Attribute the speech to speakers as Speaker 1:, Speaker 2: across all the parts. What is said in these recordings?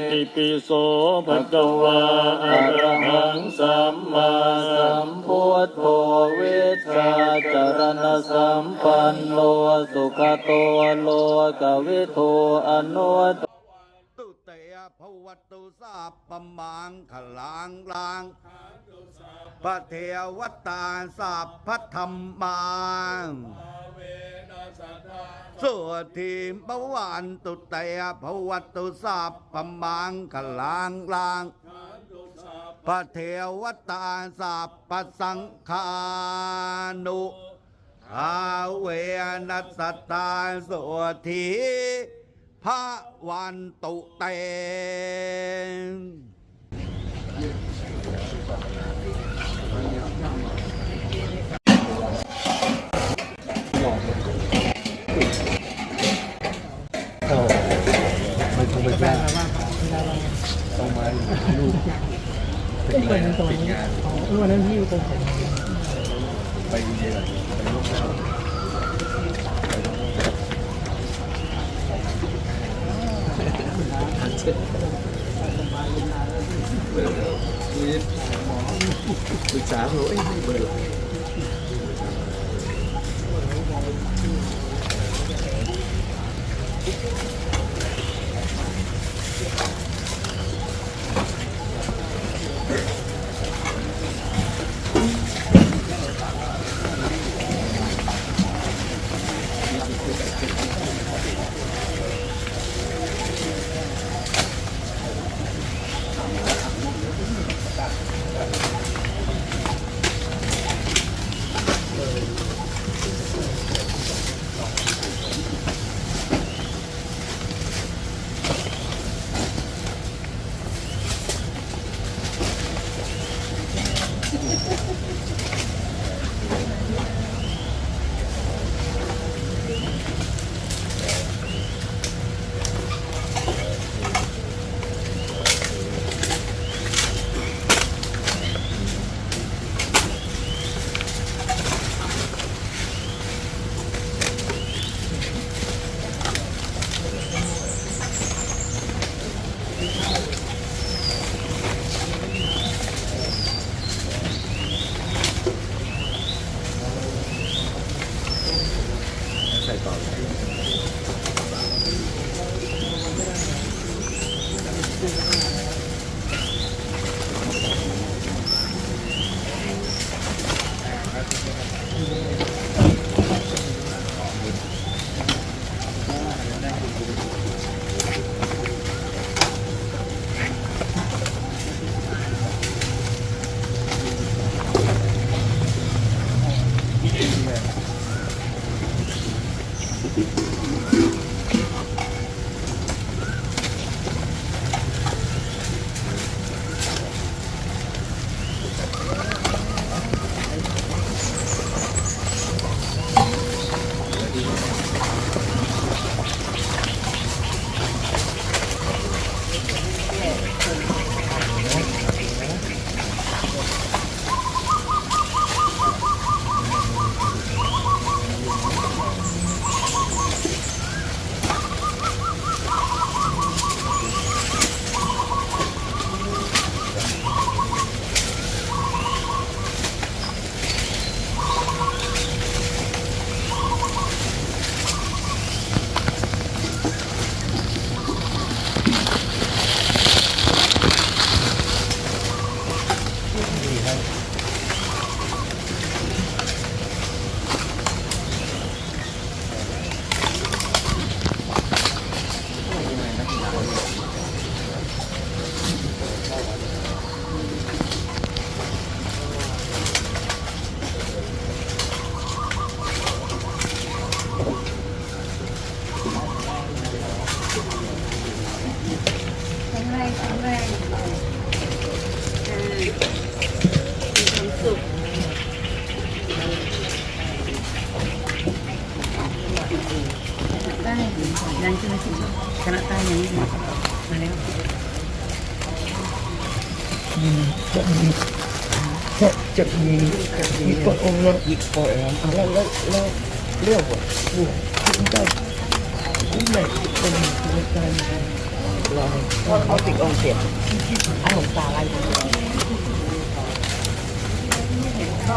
Speaker 1: ติปิโสภะคะวาอะระหังสัมมาสัมพุทโธเวชชาจารณสัมปันโนสุขโตโลกวิทูอนุต
Speaker 2: ตุ เตยภวตุสาปปมังขลังลังพระเทวตาสัพพธรรมังสุทีมปวันตุเตยภวัตุสาปปมังขลังลังพระเทวตาสัพสังฆานุอาเวนัสตตาสุที พระวันตุเต
Speaker 3: ต้องมาลูก
Speaker 4: เปิดในตัวนี้อ๋อวันนั้นพี่ตรงผม
Speaker 3: ไปอินเยอนไปลูก แม่ปรึก
Speaker 4: จะมีจะจะมีมีกดองค์ล้วอีกกดแล้วแล้วแล้วเรื่องว่าเนี่ยคุณได้คุณไหนเป็นคุณการรอเอาติดองค์เสียอาหลงตา
Speaker 5: อะไรก็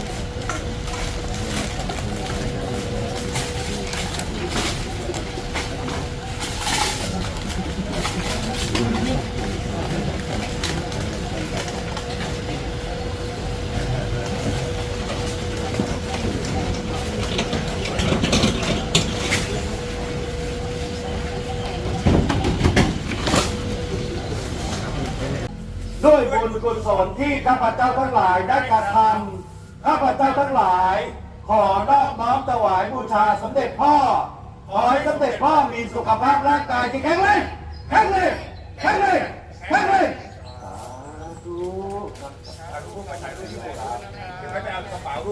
Speaker 2: ด้วยบุญกุศลที่ข้าพเจ้าทั้งหลายได้กระทำข้าพเจ้าทั้งหลาย ขอนอบน้อมถวายบูชาสมเด็จพ่อ ขอให้สมเด็จพ่อมีสุขภาพร่างกายที่แข็งแรงแข็งแรงแข็งแรงแข็งแรงสาธุ